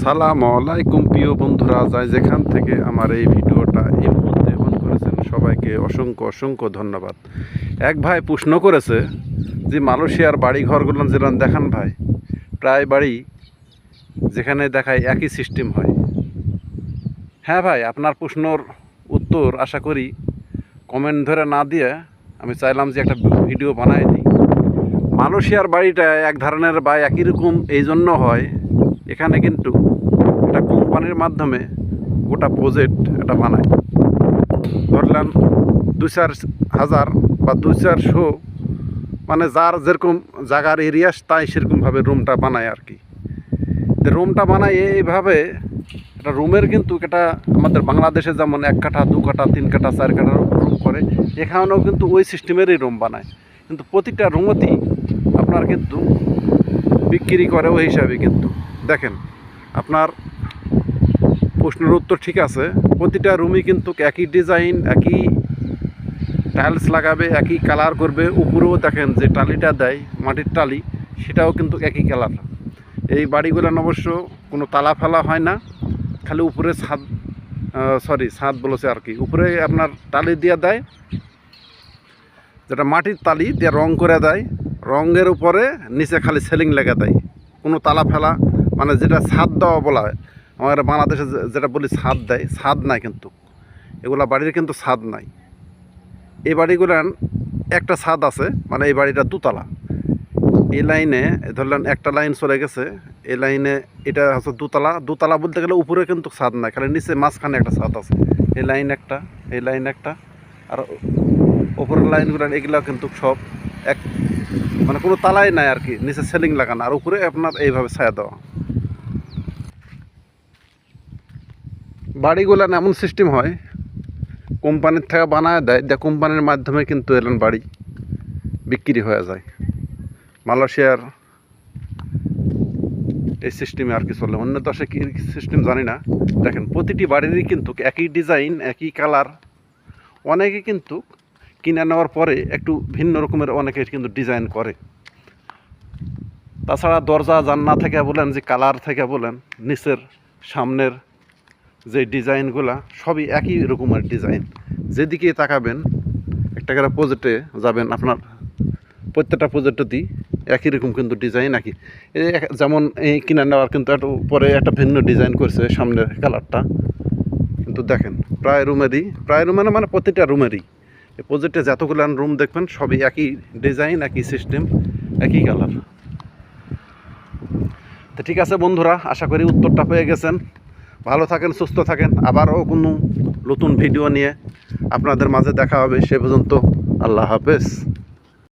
আসসালামু আলাইকুম, প্রিয় বন্ধুরা। যাই যেখান থেকে আমার এই ভিডিওটা এই মুহূর্তে অন করেছেন, সবাইকে অসংখ্য অসংখ্য ধন্যবাদ। এক ভাই প্রশ্ন করেছে যে, মালয়েশিয়ার বাড়ি ঘরগুলো যেরকম দেখান ভাই, প্রায় বাড়ি যেখানে দেখায় একই সিস্টেম হয়। হ্যাঁ ভাই, আপনার প্রশ্নর উত্তর আশা করি কমেন্ট ধরে না দিয়ে আমি চাইলাম যে একটা ভিডিও বানাই দিই। মালয়েশিয়ার বাড়িটা এক ধরনের বা একই রকম, এই জন্য হয় এখানে কিন্তু একটা কোম্পানির মাধ্যমে গোটা প্রজেক্ট এটা বানায়। ধরলেন দু চার হাজার বা দু চারশো মানে যার যেরকম জায়গার এরিয়া তাই সেরকমভাবে রুমটা বানায় আর কি। রুমটা বানায় এইভাবে একটা রুমের কিন্তু এটা আমাদের বাংলাদেশে যেমন এক কাঠা, দু কাঠা, তিন কাঠা, চার কাঠা রুম করে, এখানেও কিন্তু ওই সিস্টেমেরই রুম বানায়। কিন্তু প্রতিটা রুমতেই আপনার কিন্তু বিক্রি করে ওই হিসাবে কিন্তু। দেখেন, আপনার প্রশ্নের উত্তর ঠিক আছে, প্রতিটা রুমই কিন্তু একই ডিজাইন একই টাইলস লাগাবে, একই কালার করবে। উপরেও দেখেন যে টালিটা দেয়, মাটির টালি, সেটাও কিন্তু একই কালার এই বাড়িগুলো অবশ্য কোনো তালা ফেলা হয় না, খালি উপরে ছাদ সরি ছাদ বলেছে আর কি। উপরে আপনার টালি দিয়ে দেয়, যেটা মাটির তালি দিয়ে রং করে দেয় রঙের উপরে নিচে খালি সেলিং লেগে দেয়। কোনো তালা ফেলা মানে যেটা ছাদ দেওয়া বলা হয়, আমাদের বাংলাদেশে যেটা বলি ছাদ দেয়, ছাদ নাই কিন্তু। এগুলা বাড়ির কিন্তু ছাদ নাই। এই বাড়িগুলার একটা ছাদ আছে মানে এই বাড়িটা দুতলা। এই লাইনে, ধরলেন একটা লাইন চলে গেছে, এই লাইনে এটা হচ্ছে দুতলা। দুতলা বলতে গেলে উপরে কিন্তু ছাদ নাই, খালি নিচে মাঝখানে একটা ছাদ আছে। এই লাইন একটা, এই লাইন একটা, আর ওপরের লাইনগুলো এগুলো কিন্তু সব এক মানে কোনো তালাই নাই আর কি, নিচে সেলিং লাগানো, আর উপরে আপনার এইভাবে ছায়া দেওয়া। বাড়িগুলো এমন সিস্টেম হয়, কোম্পানির থেকে বানায় দেয়, দিয়ে কোম্পানির মাধ্যমে কিন্তু এলেন বাড়ি বিক্রি হয়ে যায়। মালয়েশিয়ার এই সিস্টেমে আর কি চলে। অন্য দেশে কী সিস্টেম জানি না। দেখেন, প্রতিটি বাড়িরই কিন্তু একই ডিজাইন একই কালার অনেকে কিন্তু কিনে নেওয়ার পরে একটু ভিন্ন রকমের অনেকে কিন্তু ডিজাইন করে। তাছাড়া দরজা জান্না থেকে বলেন, যে কালার থেকে বলেন, নিচের, সামনের যে ডিজাইনগুলা সবই একই রকমের ডিজাইন যেদিকে তাকাবেন, একটা করে প্রজেক্টে যাবেন, আপনার প্রত্যেকটা প্রজেক্টতেই একই রকম কিন্তু ডিজাইন একই। যেমন এই কিনে নেওয়ার কিন্তু একটু পরে একটা ভিন্ন ডিজাইন করছে সামনের কালারটা কিন্তু দেখেন, প্রায় রুমেরই প্রায় রুমে না মানে প্রতিটা রুমেরই প্রজেক্টে যতগুলো রুম দেখবেন, সবই একই ডিজাইন একই সিস্টেম একই কালার তো ঠিক আছে বন্ধুরা, আশা করি উত্তরটা পেয়ে গেছেন। ভালো থাকেন, সুস্থ থাকেন। আবারও কোনো নতুন ভিডিও নিয়ে আপনাদের মাঝে দেখা হবে। সে পর্যন্ত আল্লাহ হাফেজ।